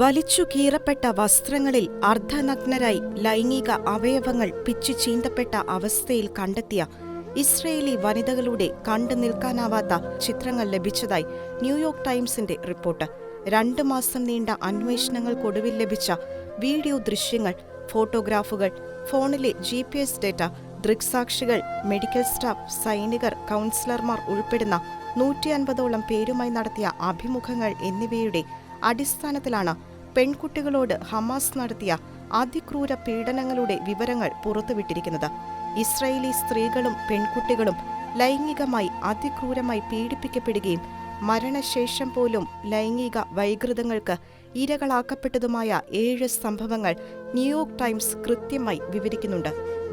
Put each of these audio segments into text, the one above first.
വലിച്ചു കീറപ്പെട്ട വസ്ത്രങ്ങളിൽ അർദ്ധനഗ്നരായി ലൈംഗിക അവയവങ്ങൾ പിച്ചു ചീന്തപ്പെട്ട അവസ്ഥയിൽ കണ്ടെത്തിയ ഇസ്രയേലി വനിതകളുടെ കണ്ടു നിൽക്കാനാവാത്ത ചിത്രങ്ങൾ ലഭിച്ചതായി ന്യൂയോർക്ക് ടൈംസിന്റെ റിപ്പോർട്ട്. രണ്ടു മാസം നീണ്ട അന്വേഷണങ്ങൾക്കൊടുവിൽ ലഭിച്ച വീഡിയോ ദൃശ്യങ്ങൾ ഫോട്ടോഗ്രാഫുകൾ ഫോണിലെ ജി പി എസ് ഡേറ്റ ദൃക്സാക്ഷികൾ മെഡിക്കൽ സ്റ്റാഫ് സൈനികർ കൗൺസിലർമാർ ഉൾപ്പെടുന്ന നൂറ്റി അൻപതോളം പേരുമായി നടത്തിയ അഭിമുഖങ്ങൾ എന്നിവയുടെ അടിസ്ഥാനത്തിലാണ് പെൺകുട്ടികളോട് ഹമാസ് നടത്തിയ അതിക്രൂര പീഡനങ്ങളുടെ വിവരങ്ങൾ പുറത്തുവിട്ടിരിക്കുന്നത്. ഇസ്രയേലി സ്ത്രീകളും പെൺകുട്ടികളും ലൈംഗികമായി അതിക്രൂരമായി പീഡിപ്പിക്കപ്പെടുകയും മരണശേഷം പോലും ലൈംഗിക വൈകൃതങ്ങൾക്ക് ഇരകളാക്കപ്പെട്ടതുമായ ഏഴ് സംഭവങ്ങൾ ന്യൂയോർക്ക് ടൈംസ് കൃത്യമായി വിവരിക്കുന്നുണ്ട്.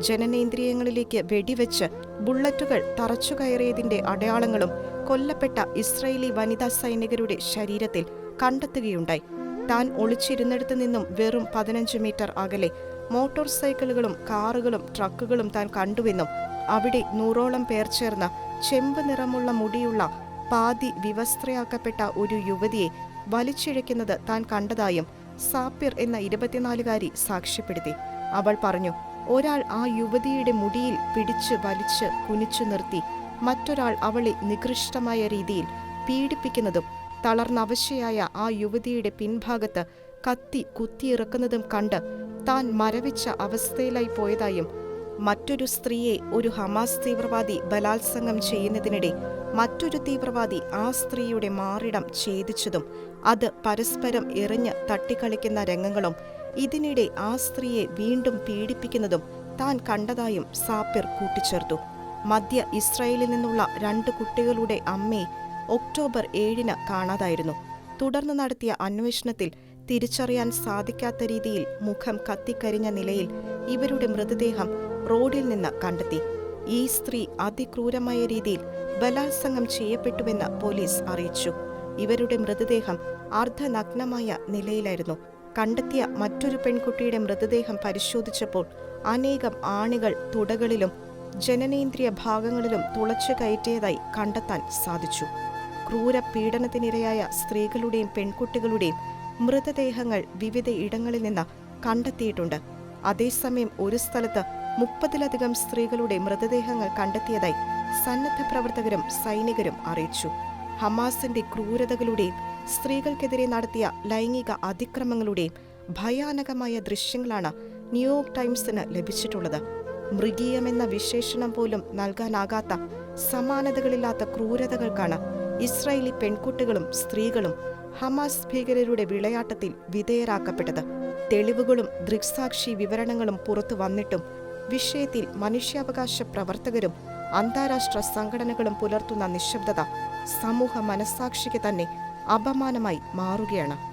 ജനനേന്ദ്രിയങ്ങളിലേക്ക് വെടിവെച്ച് ബുള്ളറ്റുകൾ തറച്ചുകയറിയതിന്റെ അടയാളങ്ങളും കൊല്ലപ്പെട്ട ഇസ്രയേലി വനിതാ സൈനികരുടെ ശരീരത്തിൽ കണ്ടെത്തുകയുണ്ടായി. താൻ ഒളിച്ചിരുന്നിടത്തു നിന്നും വെറും പതിനഞ്ച് മീറ്റർ അകലെ മോട്ടോർ സൈക്കിളുകളും കാറുകളും ട്രക്കുകളും താൻ കണ്ടുവെന്നും അവിടെ നൂറോളം പേർ ചേർന്ന ചെമ്പ് നിറമുള്ള മുടിയുള്ള പാതി വിവസ്ത്രയാക്കപ്പെട്ട ഒരു യുവതിയെ വലിച്ചിഴയ്ക്കുന്നത് താൻ കണ്ടതായും സാപ്പിർ എന്ന ഇരുപത്തിനാലുകാരി സാക്ഷ്യപ്പെടുത്തി. അവൾ പറഞ്ഞു ഒരാൾ ആ യുവതിയുടെ മുടിയിൽ പിടിച്ച് വലിച്ച് കുനിച്ചു നിർത്തി മറ്റൊരാൾ അവളെ നികൃഷ്ടമായ രീതിയിൽ പീഡിപ്പിക്കുന്നതും തളർന്നവശയായ ആ യുവതിയുടെ പിൻഭാഗത്ത് കത്തി കുത്തിയിറക്കുന്നതും കണ്ട് താൻ മരവിച്ച അവസ്ഥയിലായി പോയതായും മറ്റൊരു സ്ത്രീയെ ഒരു ഹമാസ് തീവ്രവാദി ബലാത്സംഗം ചെയ്യുന്നതിനിടെ മറ്റൊരു തീവ്രവാദി ആ സ്ത്രീയുടെ മാറിടം ഛേദിച്ചതും അത് പരസ്പരം എറിഞ്ഞ് തട്ടിക്കളിക്കുന്ന രംഗങ്ങളും ഇതിനിടെ ആ സ്ത്രീയെ വീണ്ടും പീഡിപ്പിക്കുന്നതും താൻ കണ്ടതായും സാപ്പിർ കൂട്ടിച്ചേർത്തു. മധ്യ ഇസ്രായേലിൽ നിന്നുള്ള രണ്ട് കുട്ടികളുടെ അമ്മയെ ഒക്ടോബർ ഏഴിന് കാണാതായിരുന്നു. തുടർന്ന് നടത്തിയ അന്വേഷണത്തിൽ തിരിച്ചറിയാൻ സാധിക്കാത്ത രീതിയിൽ മുഖം കത്തിക്കരിഞ്ഞ നിലയിൽ ഇവരുടെ മൃതദേഹം റോഡിൽ നിന്ന് കണ്ടെത്തി. ഈ സ്ത്രീ അതിക്രൂരമായ രീതിയിൽ ബലാത്സംഗം ചെയ്യപ്പെട്ടുവെന്ന് പോലീസ് അറിയിച്ചു. ഇവരുടെ മൃതദേഹം അർദ്ധനഗ്നമായ നിലയിലായിരുന്നു. കണ്ടെത്തിയ മറ്റൊരു പെൺകുട്ടിയുടെ മൃതദേഹം പരിശോധിച്ചപ്പോൾ അനേകം ആണികൾ തുടകളിലും ജനനേന്ദ്രിയ ഭാഗങ്ങളിലും തുളച്ചു കയറ്റിയതായി കണ്ടെത്താൻ സാധിച്ചു. ക്രൂര പീഡനത്തിനിരയായ സ്ത്രീകളുടെയും പെൺകുട്ടികളുടെയും മൃതദേഹങ്ങൾ വിവിധ ഇടങ്ങളിൽ നിന്ന് കണ്ടെത്തിയിട്ടുണ്ട്. അതേസമയം ഒരു സ്ഥലത്ത് മുപ്പതിലധികം സ്ത്രീകളുടെ മൃതദേഹങ്ങൾ കണ്ടെത്തിയതായി സന്നദ്ധ പ്രവർത്തകരും സൈനികരും അറിയിച്ചു. ഹമാസിന്റെ ക്രൂരതകളുടെയും സ്ത്രീകൾക്കെതിരെ നടത്തിയ ലൈംഗിക അതിക്രമങ്ങളുടെയും ഭയാനകമായ ദൃശ്യങ്ങളാണ് ന്യൂയോർക്ക് ടൈംസിന് ലഭിച്ചിട്ടുള്ളത്. മൃഗീയമെന്ന വിശേഷണം പോലും നൽകാനാകാത്ത സമാനതകളില്ലാത്ത ക്രൂരതകൾക്കാണ് ഇസ്രായേലി പെൺകുട്ടികളും സ്ത്രീകളും ഹമാസ് ഭീകരരുടെ വിളയാട്ടത്തിൽ വിധേയരാക്കപ്പെട്ടത്. തെളിവുകളും ദൃക്സാക്ഷി വിവരണങ്ങളും പുറത്തു വന്നിട്ടും വിഷയത്തിൽ മനുഷ്യാവകാശ പ്രവർത്തകരും അന്താരാഷ്ട്ര സംഘടനകളും പുലർത്തുന്ന നിശബ്ദത സമൂഹ മനസാക്ഷിക്ക് തന്നെ അപമാനമായി മാറുകയാണ്.